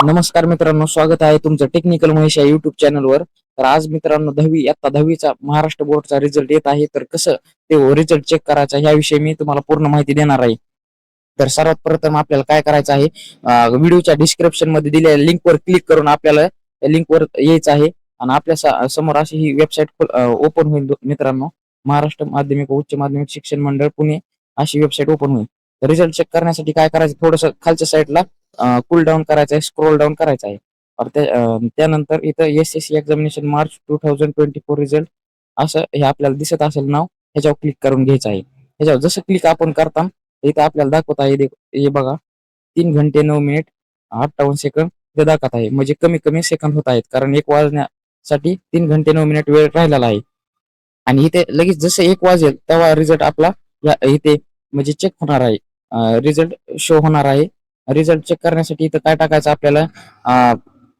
नमस्कार मित्रांनो स्वागत आहे तुमचं टेक्निकल महेश या युट्यूब चॅनलवर तर आज मित्रांनो दहावी आता दहावीचा महाराष्ट्र बोर्डचा रिझल्ट येत आहे. तर कसं ते रिझल्ट चेक करायचा ह्याविषयी मी तुम्हाला पूर्ण माहिती देणार आहे. तर सर्वात प्रथम आपल्याला काय करायचं आहे व्हिडिओच्या डिस्क्रिप्शनमध्ये दिलेल्या लिंकवर क्लिक करून आपल्याला त्या लिंकवर यायचं आहे. आणि आपल्यासमोर अशी ही वेबसाईट ओपन होईल मित्रांनो. महाराष्ट्र माध्यमिक व उच्च माध्यमिक शिक्षण मंडळ पुणे अशी वेबसाईट ओपन होईल. रिझल्ट चेक करण्यासाठी काय करायचं थोडस खालच्या साईडला कूल डाऊन करायचं आहे स्क्रोल डाऊन करायचं आहे. त्यानंतर इथं S S C examination March two thousand twenty four result असं हे आपल्याला दिसत असेल नाव ह्याच्यावर क्लिक करून घ्यायचं आहे. ह्याच्यावर जसं क्लिक आपण करता इथं आपल्याला दाखवत आहे हे बघा तीन घंटे नऊ मिनिट अठ्ठावन्न सेकंद ते दाखवत आहे. म्हणजे कमी कमी सेकंद होत आहेत कारण एक वाजण्यासाठी तीन घंटे नऊ मिनिट वेळ राहिलेला आहे. आणि इथे लगेच जसं एक वाजेल तेव्हा रिझल्ट आपला या इथे म्हणजे चेक होणार आहे. रिझल्ट शो होणार आहे. रिझल्ट चेक करण्यासाठी इथं काय टाकायचं आपल्याला?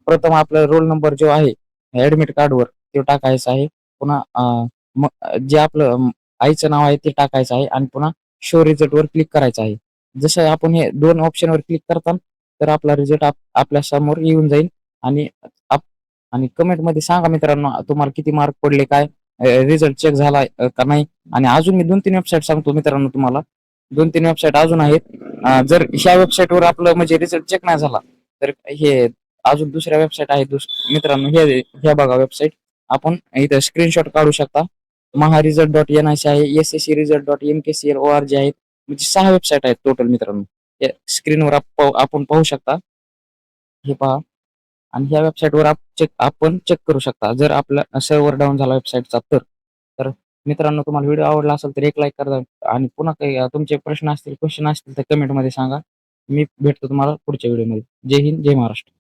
प्रथम आपला रोल नंबर जो आहे ऍडमिट कार्डवर तो टाकायचा आहे. पुन्हा जे आपलं आईचं नाव आहे ते टाकायचं आहे आणि पुन्हा शो रिझल्ट वर क्लिक करायचं आहे. जसं आपण हे दोन ऑप्शन वर क्लिक करतात तर आपला रिझल्ट आपल्यासमोर येऊन जाईल आणि आप- आणि कमेंटमध्ये सांगा मित्रांनो तुम्हाला किती मार्क पडले काय रिझल्ट चेक झाला का नाही? आणि अजून मी दोन तीन वेबसाईट सांगतो मित्रांनो तुम्हाला. दोन तीन वेबसाईट अजून आहेत. अं, जर ह्या वेबसाईटवर आपलं म्हणजे रिझल्ट चेक नाही झाला तर हे अजून दुसऱ्या वेबसाईट आहेत दुस- मित्रांनो हे ह्या बघा वेबसाईट आपण इथं स्क्रीनशॉट काढू शकता. Maha result dot N I C आहे S S C result dot M K C L O R G आहेत. म्हणजे सहा वेबसाईट आहेत टोटल मित्रांनो. या स्क्रीनवर आपण पाहू शकता. हे पहा. आणि ह्या वेबसाईटवर आप चेक आपण चेक करू शकता. जर आपला सर्व्हर डाऊन झाला वेबसाईटचा तर. तर मित्रांनो तुम्हाला व्हिडिओ आवडला असेल तर एक लाईक करा आणि पुन्हा काही तुमचे प्रश्न असतील क्वेश्चन असतील तर कमेंटमध्ये सांगा. मी भेटतो तुम्हाला पुढच्या व्हिडिओमध्ये जय हिंद जय महाराष्ट्र.